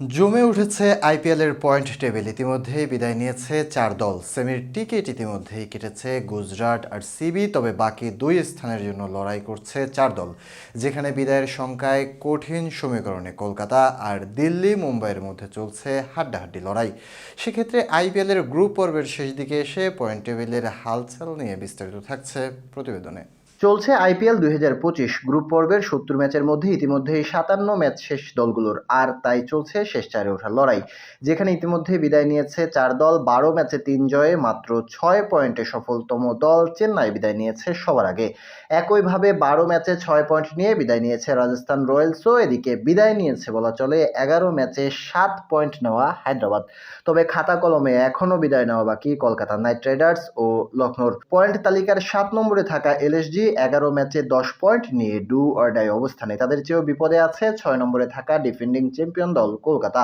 জমে উঠেছে আইপিএলের পয়েন্ট টেবিল। ইতিমধ্যেই বিদায় নিয়েছে চার দল। সেমির টিকিট ইতিমধ্যেই কেটেছে গুজরাট আর সিবি, তবে বাকি দুই স্থানের জন্য লড়াই করছে চার দল, যেখানে বিদায়ের সংখ্যায় কঠিন সমীকরণে কলকাতা আর দিল্লি মুম্বাইয়ের মধ্যে চলছে হাড্ডাহাড্ডি লড়াই। সেক্ষেত্রে আইপিএলের গ্রুপ পর্বের শেষ দিকে এসে পয়েন্ট টেবিলের হালচাল নিয়ে বিস্তারিত থাকছে প্রতিবেদনে। চলছে আইপিএল দুই হাজার পঁচিশ গ্রুপ পর্বের সত্তর ম্যাচের মধ্যে ইতিমধ্যেই সাতান্ন ম্যাচ শেষ দলগুলোর, আর তাই চলছে শেষ চারে ওঠার লড়াই। যেখানে ইতিমধ্যে বিদায় নিয়েছে চার দল, বারো ম্যাচে তিন জয়ে মাত্র ছয় পয়েন্টে সফলতম দল চেন্নাই বিদায় নিয়েছে সবার আগে। একইভাবে বারো ম্যাচে ছয় পয়েন্ট নিয়ে বিদায় নিয়েছে রাজস্থান রয়্যালসও, এদিকে বিদায় নিয়েছে বলা চলে এগারো ম্যাচে সাত পয়েন্ট নেওয়া হায়দ্রাবাদ। তবে খাতা কলমে এখনও বিদায় নেওয়া বাকি কলকাতা নাইট রাইডার্স ও লখনৌর। পয়েন্ট তালিকার সাত নম্বরে থাকা এলএসজি এগারো ম্যাচে দশ পয়েন্ট নিয়ে ডু অর ডাই অবস্থানে। তাদের চেয়েও বিপদে আছে ছয় নম্বরে থাকা ডিফেন্ডিং চ্যাম্পিয়ন দল কলকাতা।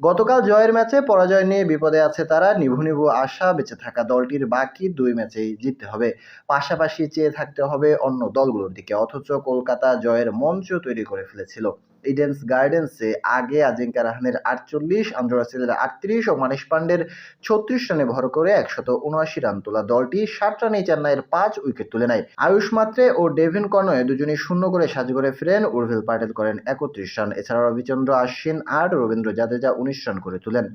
গতকাল জয়ের ম্যাচে পরাজয় নিয়ে বিপদে আছে তারা। নিভু নিভু আশা বেঁচে থাকা দলটির বাকি দুই ম্যাচেই জিততে হবে। পাশাপাশি চেয়ে থাকতে হবে অন্য দলগুলোর দিকে। অথচ কলকাতা জয়ের মঞ্চ তৈরি করে ফেলেছিল। ইডেন্স গার্ডেন্সে আগে আজিঙ্কা রাহানের আটচল্লিশ, আন্দ্র রাসেলের আটত্রিশ ও মানিশ পান্ডের ছত্রিশ রানে ভর করে একশত উনআশি রান তোলা দলটি ষাট রানে চেন্নাইয়ের পাঁচ উইকেট তুলে নেয়। আয়ুষ মাত্রে ও ডেভিন কনয়ে দুজনই শূন্য করে সাজগরে ফিরেন। উর্ভিল পাটেল করেন একত্রিশ রান। এছাড়া রবিচন্দ্র আশ্বিন আট রবীন্দ্র জাদেজা উনিশ রান করে তুলেন।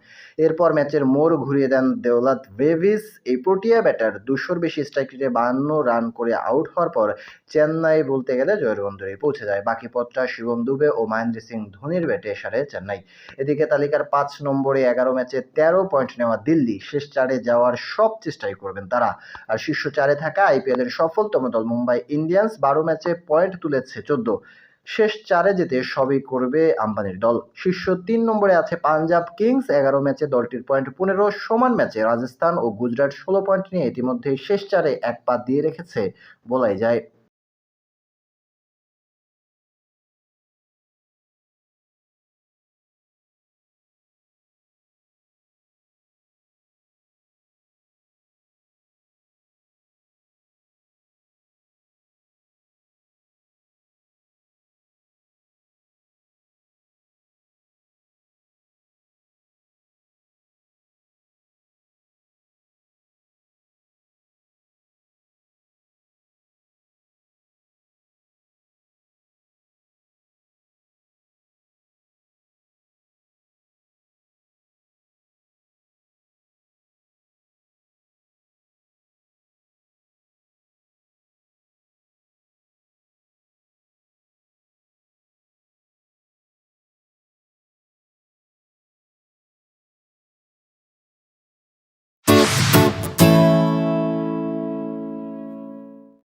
এরপর ম্যাচের মোড় ঘুরিয়ে দেন দেওলাত ভেভিস এই প্রোটিয়া ব্যাটার দুশোর বেশি স্ট্রাইক রেটে বাহান্ন রান করে আউট হওয়ার পর চেন্নাই বলতে গেলে জয়ের বন্দরে পৌঁছে যায়। বাকি পথটা শিবম দুবে ও মহেন্দ্র সিং ধোনির ব্যাটে সারে চেন্নাই। এদিকে তালিকার পাঁচ নম্বরে এগারো ম্যাচে তেরো পয়েন্ট নেওয়া দিল্লি। শেষ চারে যাওয়ার সব চেষ্টাই করবেন তারা। আর শীর্ষ চারে থাকা আইপিএল এর সফলতম দল মুম্বাই ইন্ডিয়ান্স বারো ম্যাচে পয়েন্ট তুলেছে চোদ্দ। শেষ চারে যেতে সবই করবে আম্বানির দল। শীর্ষ তিন নম্বরে আছে পাঞ্জাব কিংস। এগারো ম্যাচে দলটির পয়েন্ট পনেরো, সমান ম্যাচে রাজস্থান ও গুজরাট ষোলো পয়েন্ট নিয়ে ইতিমধ্যে শেষ চারে এক পা দিয়ে রেখেছে বলাই যায়।